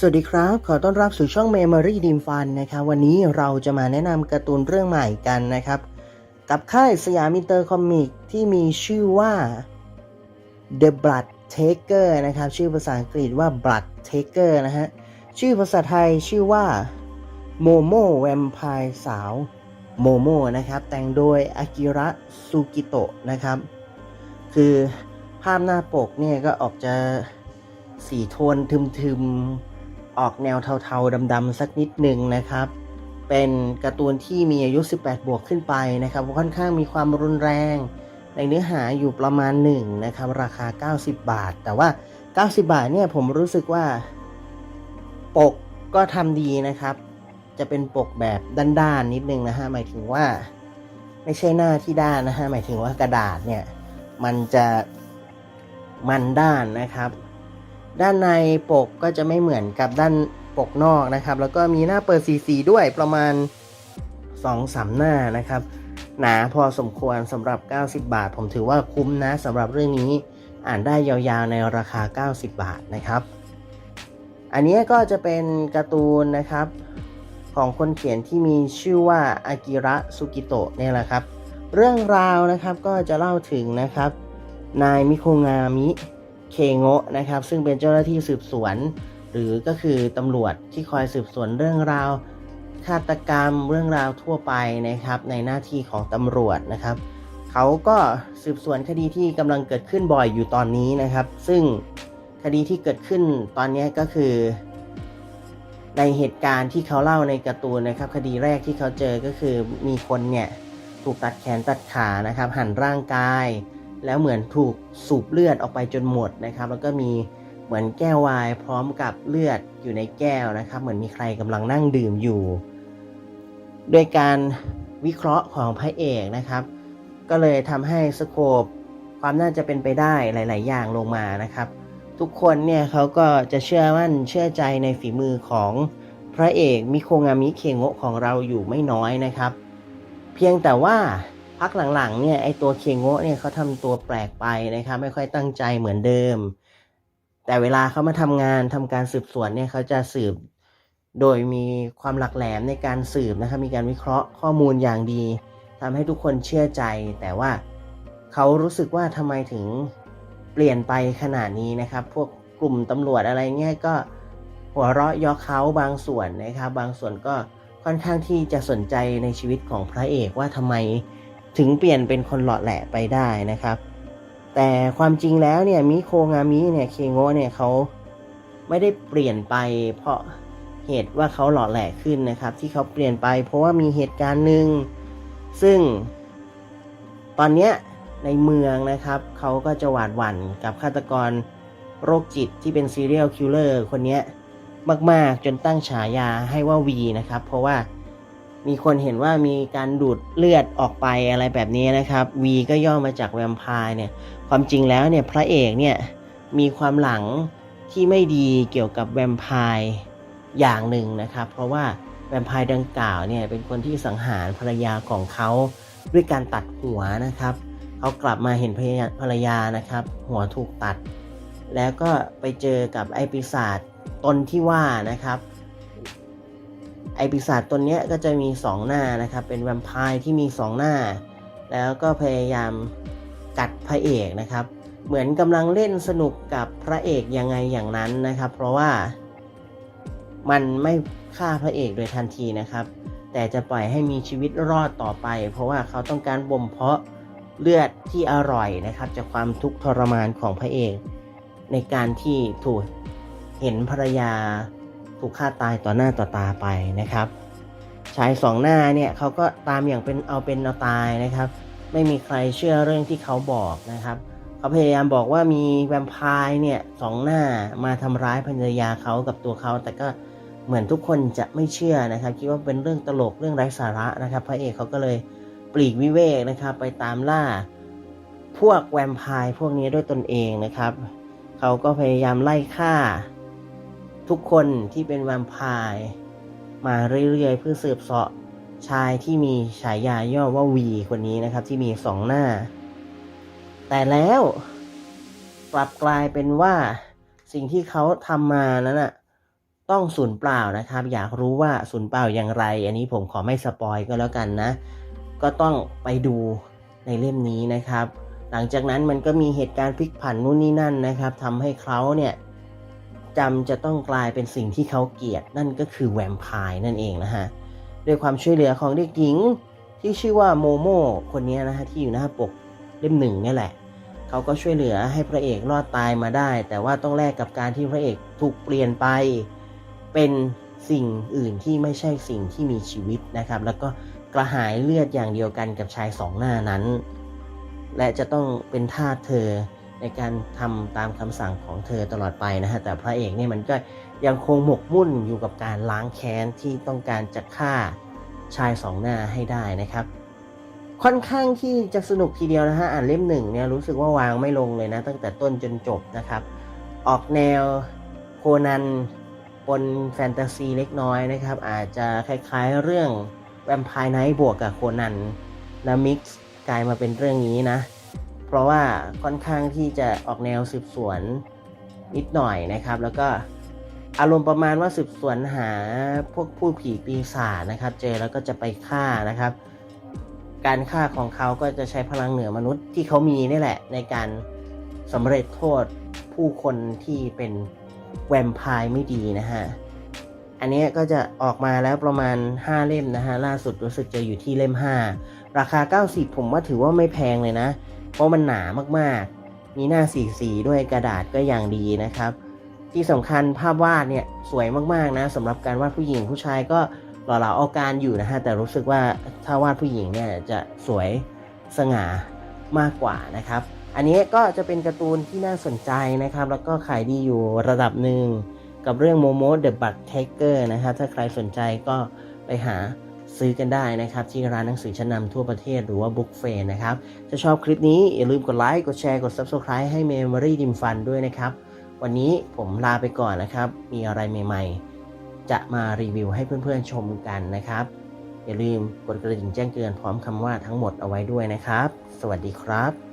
สวัสดีครับ ขอต้อนรับสู่ช่อง Memory d e m Fun นะครับ วันนี้เราจะมาแนะนำการ์ตูนเรื่องใหม่กันนะครับ กับค่ายสยามินเตอร์คอมิกที่มีชื่อว่า The Blood Taker นะครับ ชื่อภาษาอังกฤษว่า Blood Taker นะฮะ ชื่อภาษาไทยชื่อว่า Momo Vampire สาว Momo นะครับ แต่งโดยอากิระซูกิโตะนะครับ คือภาพหน้าปกเนี่ยก็ออกจะสีโทนทึมๆ ออกแนวเทาๆดำๆสักนิดหนึ่งนะครับ เป็นการ์ตูนที่มีอายุ 18 บวกขึ้นไปนะครับ ค่อนข้างมีความรุนแรง ในเนื้อหาอยู่ประมาณหนึ่งนะครับ ราคา 90 บาท แต่ว่า 90 บาทเนี่ยผมรู้สึกว่า ปกก็ทำดีนะครับ จะเป็นปกแบบด้านๆนิดนึงนะฮะหมายถึงว่า ไม่ใช่หน้าที่ด้านนะฮะหมายถึงว่ากระดาษเนี่ยมันจะมันด้านนะครับ ด้านในปกก็จะไม่เหมือนกับด้านปกนอกนะครับ แล้วก็มีหน้าเปิดสีสีด้วยประมาณ2อสามหน้านะครับ หนาพอสมควรสำหรับ 90 บาท ผมถือว่าคุ้มนะสำหรับเรื่องนี้อ่านได้ยาวๆในราคา 90 บาทนะครับ อันนี้ก็จะเป็นการ์ตูนนะครับของคนเขียนที่มีชื่อว่าอากิระสุกิโตะเนี่ยแหละครับ เรื่องราวนะครับก็จะเล่าถึงนะครับ นายมิโคงามิ เคโงะนะครับ ซึ่งเป็นเจ้าหน้าที่สืบสวน หรือก็คือตำรวจที่คอยสืบสวนเรื่องราวฆาตกรรมเรื่องราวทั่วไปนะครับ ในหน้าที่ของตำรวจนะครับ เขาก็สืบสวนคดีที่กำลังเกิดขึ้นบ่อยอยู่ตอนนี้นะครับ ซึ่งคดีที่เกิดขึ้นตอนนี้ก็คือ ในเหตุการณ์ที่เขาเล่าในการ์ตูนนะครับ คดีแรกที่เขาเจอก็คือมีคนเนี่ยถูกตัดแขนตัดขานะครับ หั่นร่างกาย แล้วเหมือนถูกสูบเลือดออกไปจนหมดนะครับ แล้วก็มีเหมือนแก้ววายพร้อมกับเลือดอยู่ในแก้วนะครับ เหมือนมีใครกำลังนั่งดื่มอยู่ โดยการวิเคราะห์ของพระเอกนะครับ ก็เลยทำให้สโคปความน่าจะเป็นไปได้หลาย ๆ อย่างลงมานะครับ ทุกคนเนี่ยเขาก็จะเชื่อมั่นเชื่อใจในฝีมือของพระเอกมิโคงามิเคโงะของเราอยู่ไม่น้อยนะครับ เพียงแต่ว่า พักหลังๆเนี่ยไอตัวเคงโงะเนี่ยเขาทำตัวแปลกไปนะครับไม่ค่อยตั้งใจเหมือนเดิม แต่เวลาเขามาทำงานทำการสืบสวนเนี่ยเขาจะสืบโดยมีความหลักแหลมในการสืบนะครับมีการวิเคราะห์ข้อมูลอย่างดีทำให้ทุกคนเชื่อใจ แต่ว่าเขารู้สึกว่าทำไมถึงเปลี่ยนไปขนาดนี้นะครับ พวกกลุ่มตำรวจอะไรเงี้ยก็หัวเราะยาะเขาบางส่วนนะครับ บางส่วนก็ค่อนข้างที่จะสนใจในชีวิตของพระเอกว่าทำไม ถึงเปลี่ยนเป็นคนหล่อแหละไปได้นะครับ แต่ความจริงแล้วเนี่ยมิโคงามิเนี่ยเคโงะเนี่ยเขาไม่ได้เปลี่ยนไป เพราะเหตุว่าเขาหล่อแหละขึ้นนะครับ ที่เขาเปลี่ยนไป เพราะว่ามีเหตุการณ์หนึ่งซึ่ง ตอนเนี้ยในเมืองนะครับเขาก็จะหวาดหวั่นกับฆาตกรโรคจิตที่เป็นซีเรียลคิลเลอร์คนนี้มาก ๆ จนตั้งฉายาให้ว่าวีนะครับ เพราะว่า มีคนเห็นว่ามีการดูดเลือดออกไปอะไรแบบนี้นะครับ V ก็ย่อมาจากแวมไพร์เนี่ย ความจริงแล้วเนี่ยพระเอกเนี่ยมีความหลังที่ไม่ดีเกี่ยวกับแวมไพร์อย่างหนึ่งนะครับ เพราะว่าแวมไพร์ดังกล่าวเนี่ยเป็นคนที่สังหารภรรยาของเขาด้วยการตัดหัวนะครับ เขากลับมาเห็นภรรยานะครับ หัวถูกตัด แล้วก็ไปเจอกับไอปีศาจตนที่ว่านะครับ ไอปีศาจตนเนี้ยก็จะมีสองหน้านะครับ เป็นแวมไพร์ที่มีสองหน้า แล้วก็พยายามกัดพระเอกนะครับ เหมือนกำลังเล่นสนุกกับพระเอกยังไงอย่างนั้นนะครับ เพราะว่ามันไม่ฆ่าพระเอกโดยทันทีนะครับ แต่จะปล่อยให้มีชีวิตรอดต่อไป เพราะว่าเขาต้องการบ่มเพาะเลือดที่อร่อยนะครับ จากความทุกข์ทรมานของพระเอก ในการที่ถูกเห็นภรรยา ถูกฆ่าตายต่อหน้าต่อตาไปนะครับ ชายสองหน้าเนี่ยเขาก็ตามอย่างเป็นเอาเป็นเอาตายนะครับ ไม่มีใครเชื่อเรื่องที่เขาบอกนะครับเขาพยายามบอกว่ามีแวมไพร์เนี่ยสองหน้ามาทำร้ายภรรยาเขากับตัวเขา แต่ก็เหมือนทุกคนจะไม่เชื่อนะครับ คิดว่าเป็นเรื่องตลกเรื่องไร้สาระนะครับ พระเอกเขาก็เลยปลีกวิเวกนะครับ ไปตามล่าพวกแวมไพร์พวกนี้ด้วยตนเองนะครับ เขาก็พยายามไล่ฆ่า ทุกคนที่เป็นแวมไพร์มาเรื่อยๆ เพื่อสืบเสาะชายที่มีฉายาย่อว่าวีคนนี้นะครับ ที่มีสองหน้า แต่แล้วกลับกลายเป็นว่าสิ่งที่เขาทำมานั้นน่ะต้องศูนย์เปล่านะครับ อยากรู้ว่าศูนย์เปล่าอย่างไร อันนี้ผมขอไม่สปอยก็แล้วกันนะ ก็ต้องไปดูในเล่มนี้นะครับ หลังจากนั้นมันก็มีเหตุการณ์พลิกผันนู่นนี่นั่นนะครับทำให้เขาเนี่ย จำจะต้องกลายเป็นสิ่งที่เขาเกลียดนั่นก็คือแวมไพร์นั่นเองนะฮะด้วยความช่วยเหลือของเด็กหญิงที่ชื่อว่าโมโมคนนี้นะฮะที่อยู่หน้าปกเล่มหนึ่งนี่แหละเขาก็ช่วยเหลือให้พระเอกรอดตายมาได้ แต่ว่าต้องแลกกับการที่พระเอกถูกเปลี่ยนไป เป็นสิ่งอื่นที่ไม่ใช่สิ่งที่มีชีวิตนะครับ แล้วก็กระหายเลือดอย่างเดียวกันกับชายสองหน้านั้น และจะต้องเป็นทาสเธอ ในการทำตามคำสั่งของเธอตลอดไปนะฮะแต่พระเอกเนี่ยมันก็ยังคงหมกมุ่นอยู่กับการล้างแค้นที่ต้องการจะฆ่าชายสองหน้าให้ได้นะครับ ค่อนข้างที่จะสนุกทีเดียวนะฮะอ่านเล่มหนึ่งเนี่ยรู้สึกว่าวางไม่ลงเลยนะ ตั้งแต่ต้นจนจบนะครับ ออกแนวโคนันปนแฟนตาซีเล็กน้อยนะครับ อาจจะคล้ายๆเรื่องแวมไพร์ไนท์บวกกับโคนันแล้วมิกซ์กลายมาเป็นเรื่องนี้นะ เพราะว่าค่อนข้างที่จะออกแนวสืบสวนนิดหน่อยนะครับ แล้วก็อารมณ์ประมาณว่าสืบสวนหาพวกผู้ผีปีศาจนะครับ เจอแล้วก็จะไปฆ่านะครับ การฆ่าของเขาก็จะใช้พลังเหนือมนุษย์ที่เขามีนี่แหละ ในการสำเร็จโทษผู้คนที่เป็นแวมไพร์ไม่ดีนะฮะ อันนี้ก็จะออกมาแล้วประมาณ 5 เล่มนะฮะ ล่าสุดรู้สึกจะอยู่ที่เล่ม 5 ราคา 90 ผมว่าถือว่าไม่แพงเลยนะ เพราะมันหนามากๆ มีหน้าสีสีๆด้วยกระดาษก็อย่างดีนะครับ ที่สำคัญภาพวาดเนี่ยสวยมากๆนะสำหรับการวาดผู้หญิงผู้ชายก็หล่อเหลาเอาการอยู่นะฮะแต่รู้สึกว่าถ้าวาดผู้หญิงเนี่ยจะสวยสง่ามากกว่านะครับ อันนี้ก็จะเป็นการ์ตูนที่น่าสนใจนะครับ แล้วก็ขายดีอยู่ระดับหนึ่งกับเรื่อง Momo the Bug Tiger นะครับถ้าใครสนใจก็ไปหา ซื้อกันได้นะครับ ที่ร้านหนังสือชั้นนำทั่วประเทศหรือว่าบุ๊กเฟนนะครับ ถ้าชอบคลิปนี้อย่าลืมกดไลค์กดแชร์กด Subscribe ให้ Memory ดิมฟันด้วยนะครับ วันนี้ผมลาไปก่อนนะครับ มีอะไรใหม่ๆ จะมารีวิวให้เพื่อนๆชมกันนะครับ อย่าลืมกดกระดิ่งแจ้งเตือนพร้อมคำว่าทั้งหมดเอาไว้ด้วยนะครับ สวัสดีครับ